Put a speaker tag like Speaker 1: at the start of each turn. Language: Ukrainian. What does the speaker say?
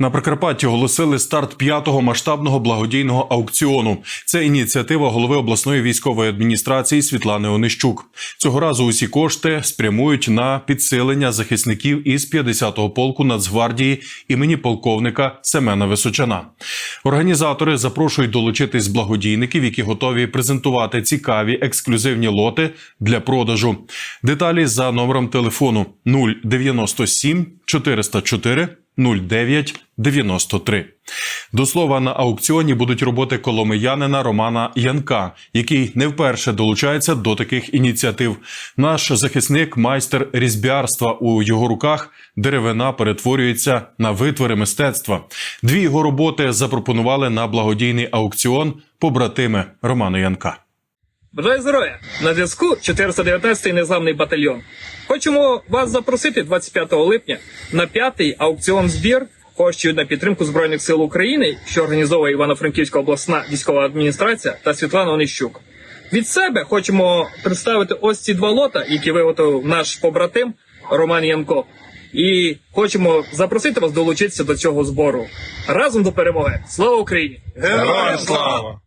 Speaker 1: На Прикарпатті оголосили старт п'ятого масштабного благодійного аукціону. Це ініціатива голови обласної військової адміністрації Світлани Онищук. Цього разу усі кошти спрямують на підсилення захисників із 50-го полку Нацгвардії імені полковника Семена Височана. Організатори запрошують долучитись благодійників, які готові презентувати цікаві ексклюзивні лоти для продажу. Деталі за номером телефону 097 404 0993. До слова, на аукціоні будуть роботи коломиянина Романа Янка, який не вперше долучається до таких ініціатив. Наш захисник, майстер різьбярства у його руках, деревина перетворюється на витвори мистецтва. Дві його роботи запропонували на благодійний аукціон побратими Романа Янка.
Speaker 2: Бажаю здоров'я! На зв'язку 419-й незламний батальйон. Хочемо вас запросити 25 липня на п'ятий аукціон збір коштів на підтримку Збройних сил України, що організовує Івано-Франківська обласна військова адміністрація та Світлана Онищук. Від себе хочемо представити ось ці два лота, які виготовив наш побратим Роман Янко. І хочемо запросити вас долучитися до цього збору. Разом до перемоги! Слава Україні!
Speaker 3: Героям слава!